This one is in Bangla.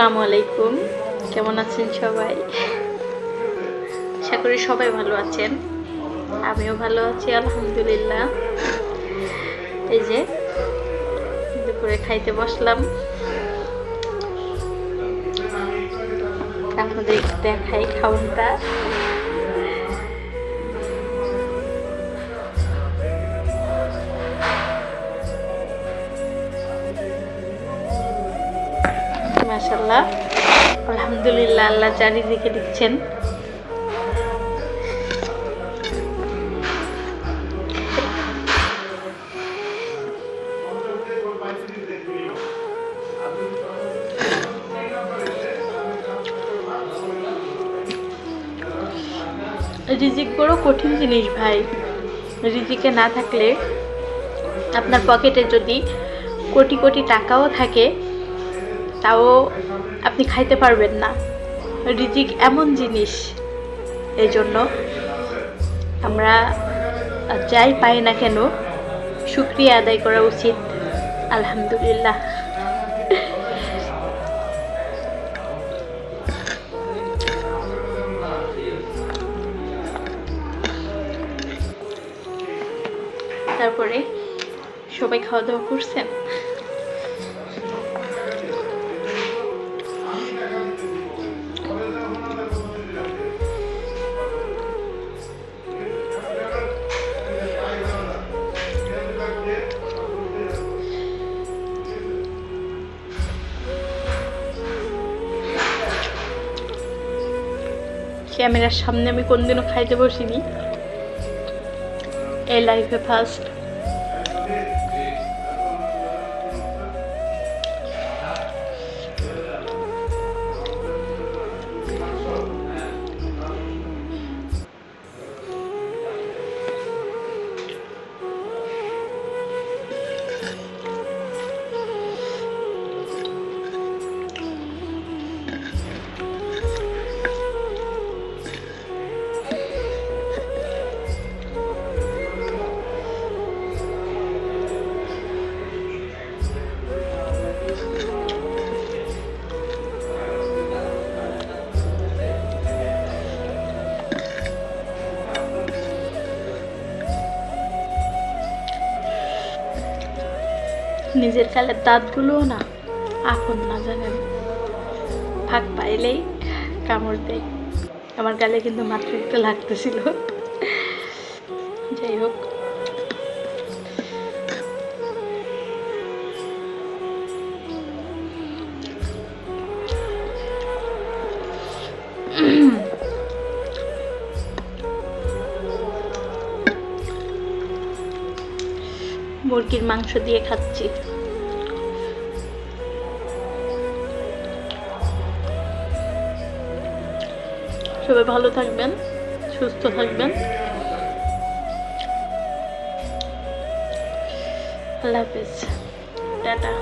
আসসালামু আলাইকুম। কেমন আছেন সবাই? আশা করি সবাই ভালো আছেন। আমিও ভালো আছি, আলহামদুলিল্লাহ। এই যে, দুপুরে খাইতে বসলাম। আপনাদের দেখাই খাওয়ানটা মাশাল্লাহ আলহামদুলিল্লাহ, আল্লাহ চারিদিকে দিচ্ছেন। রিজিক বড় কঠিন জিনিস ভাই। রিজিকে না থাকলে আপনার পকেটে যদি কোটি কোটি টাকাও থাকে তাও আপনি খাইতে পারবেন না। রিজিক এমন জিনিস। এই জন্য আমরা যাই পাই না কেন, শুক্রিয়া আদায় করা উচিত। আলহামদুলিল্লাহ। তারপরে সবাই খাওয়া দাওয়া করছেন? ক্যামেরার সামনে আমি কোনদিনও খাইতে বসিনি। এই লাইফে ফার্স্ট নিজের গালের দাঁতগুলোও না, আপন না জানেন। ফাঁক পাইলেই কামড় দেয়। আমার গালে কিন্তু মাত্র একটু লাগতেছিল। যাই হোক। মুরগির মাংস দিয়ে খাচ্ছি। সবাই ভালো থাকবেন সুস্থ থাকবেন। আল্লাহ হাফিজ। টাটা।